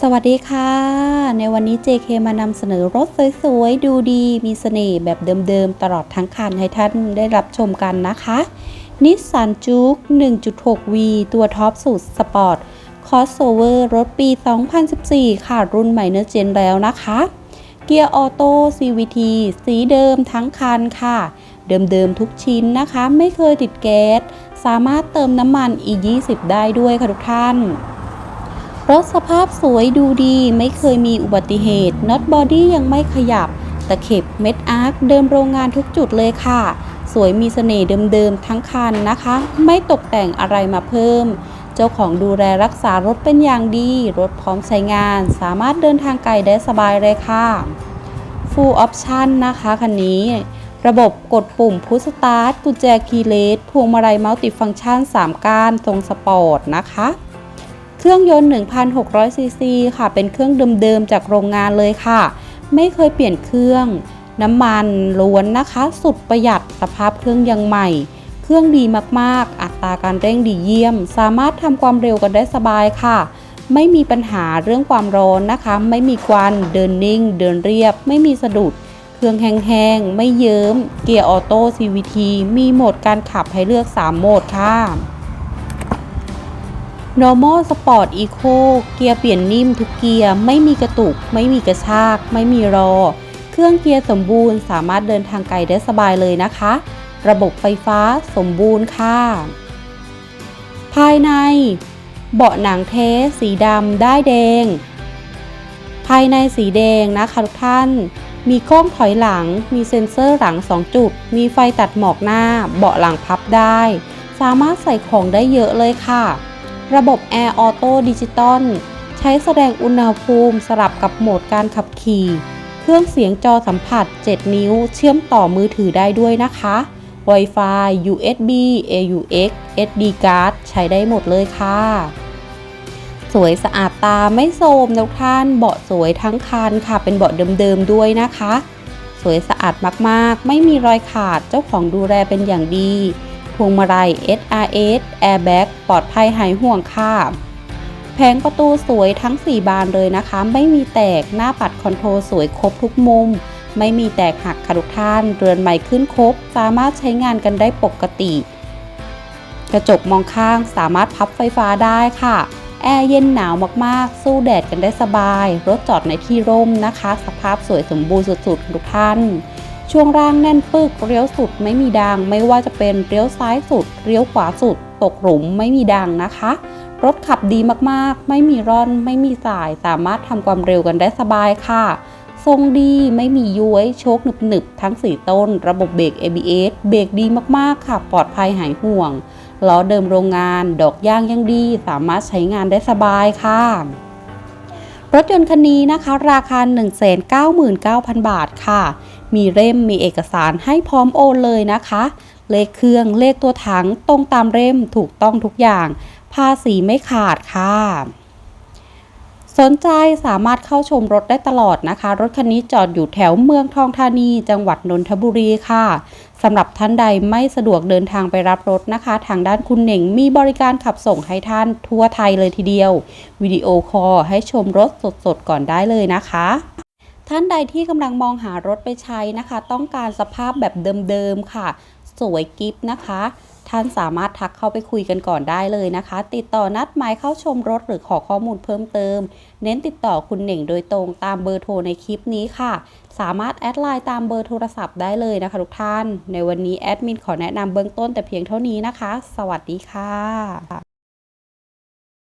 สวัสดีค่ะ ในวันนี้ JK มานำเสนอรถสวยๆ ดูดี มีเสน่ห์แบบเดิมๆ ตลอดทั้งคันให้ท่านได้รับชมกันนะคะนิสสันจุก 1.6V ตัวท็อปสุดสปอร์ตคอสโอเวอร์รถปี 2014 ค่ะ รุ่นใหม่เนื้อเจนแล้วนะคะ เกียร์ออโต้ CVT สีเดิมทั้งคันค่ะ เดิมๆ ทุกชิ้นนะคะ ไม่เคยติดแก๊ส สามารถเติมน้ำมัน E20 ได้ด้วยค่ะทุกท่าน รถสภาพสวยดูดีไม่เคยมีอุบัติเหตุน็อตบอดี้ยังไม่ขยับ ตะเข็บเม็ดอาร์คเดิมโรงงานทุกจุดเลยค่ะ สวยมีเสน่ห์เดิมๆทั้งคันนะคะ ไม่ตกแต่งอะไรมาเพิ่ม เจ้าของดูแลรักษารถเป็นอย่างดี รถพร้อมใช้งาน สามารถเดินทางไกลได้สบายเลยค่ะ Full Option นะคะคันนี้ระบบกดปุ่มพุชสตาร์ทกุญแจคีย์เลสพวงมาลัยมัลติฟังก์ชัน 3 ก้าน ทรงสปอร์ตนะคะ เครื่องยนต์ 1,600 ซีซีค่ะ เป็นเครื่องเดิมๆจากโรงงานเลยค่ะ ไม่เคยเปลี่ยนเครื่อง น้ำมันล้วนนะคะ สุดประหยัดสภาพเครื่องยังใหม่ เครื่องดีมากๆ อัตราการเร่งดีเยี่ยม สามารถทำความเร็วกันได้สบายค่ะ ไม่มีปัญหาเรื่องความร้อนนะคะ ไม่มีควัน เดินนิ่ง เดินเรียบ ไม่มีสะดุด เครื่องแห้งๆ ไม่เยิ้ม เกียร์ออโต้ CVT มีโหมดการขับให้เลือก 3 โหมดค่ะ Normal Sport Eco เกียร์เปลี่ยนนิ่มทุกเกียร์ ไม่มีกระตุก ไม่มีกระชาก ไม่มีรอ เครื่องเกียร์สมบูรณ์ สามารถเดินทางไกลได้สบายเลยนะคะ ระบบไฟฟ้าสมบูรณ์ค่ะ ภายใน เบาะหนังเทสสีดำได้แดง ภายในสีแดงนะคะทุกท่านมีกล้องถอยหลัง มีเซ็นเซอร์หลัง 2 จุด มีไฟตัดหมอกหน้า เบาะหลังพับได้ สามารถใส่ของได้เยอะเลยค่ะ ระบบ Air Auto Digital ใช้แสดงอุณหภูมิสลับกับโหมดการขับขี่ เครื่องเสียงจอสัมผัส 7 นิ้ว เชื่อมต่อมือถือได้ด้วยนะคะ Wi-Fi USB AUX SD card ใช้ได้หมดเลยค่ะ สวยสะอาดตาไม่โทรมนะทุกท่านเบาะสวยทั้งคันค่ะ เป็นเบาะเดิมๆด้วยนะคะ สวยสะอาดมากๆ ไม่มีรอยขาดเจ้าของดูแลเป็นอย่างดี พวงมาลัย SRS Airbag ปลอดภัยหายห่วงค่ะแผงประตูสวยทั้ง 4 บานเลยนะคะ ไม่มีแตกหน้าปัดคอนโทรลสวยครบทุกมุม ไม่มีแตกหักค่ะทุกท่าน เรือนใหม่ขึ้นครบ สามารถใช้งานกันได้ปกติ กระจกมองข้างสามารถพับไฟฟ้าได้ค่ะ แอร์เย็นหนาวมากๆ สู้แดดกันได้สบาย รถจอดในที่ร่มนะคะ สภาพสวยสมบูรณ์สุดๆทุกท่าน ช่วงล่างแน่นปึกเลี้ยวสุดไม่มีดัง ไม่ว่าจะเป็นเลี้ยวซ้ายสุดเลี้ยวขวาสุด ตกหลุมไม่มีดังนะคะ รถขับดีมากๆ ไม่มีร่อน ไม่มีสาย สามารถทำความเร็วกันได้สบายค่ะ ทรงดีไม่มีย้วยโชคหนึบๆ ทั้ง 4 ต้น ระบบเบรก ABS เบรกดีมากๆ ค่ะ ปลอดภัยหายห่วงล้อเดิมโรงงาน ดอกยางยังดี สามารถใช้งานได้สบายค่ะรถยนต์คันนี้นะคะ ราคา 199,000 บาทค่ะ มีเล่มมีเอกสารให้พร้อมโอนเลยนะคะ เลขเครื่องเลขตัวถังตรงตามเล่มถูกต้องทุกอย่าง ภาษีไม่ขาดค่ะ สนใจสามารถเข้าชมรถได้ตลอดนะคะ รถคันนี้จอดอยู่แถวเมืองทองธานี จังหวัดนนทบุรีค่ะสำหรับท่านใดไม่สะดวกเดินทางไปรับรถนะคะ ทางด้านคุณเหน่งมีบริการขับส่งให้ท่านทั่วไทยเลยทีเดียว วิดีโอคอลให้ชมรถสดๆก่อนได้เลยนะคะ ท่านใดที่กำลังมองหารถไปใช้นะคะ ต้องการสภาพแบบเดิมๆค่ะ สวยกิฟนะคะ ท่านสามารถทักเข้าไปคุยกันก่อนได้เลยนะคะ ติดต่อนัดหมายเข้าชมรถหรือขอข้อมูลเพิ่มเติม เน้นติดต่อคุณเหน่งโดยตรงตามเบอร์โทรในคลิปนี้ค่ะ สามารถแอดไลน์ตามเบอร์โทรศัพท์ได้เลยนะคะทุกท่าน ในวันนี้แอดมินขอแนะนำเบื้องต้นแต่เพียงเท่านี้นะคะ สวัสดีค่ะ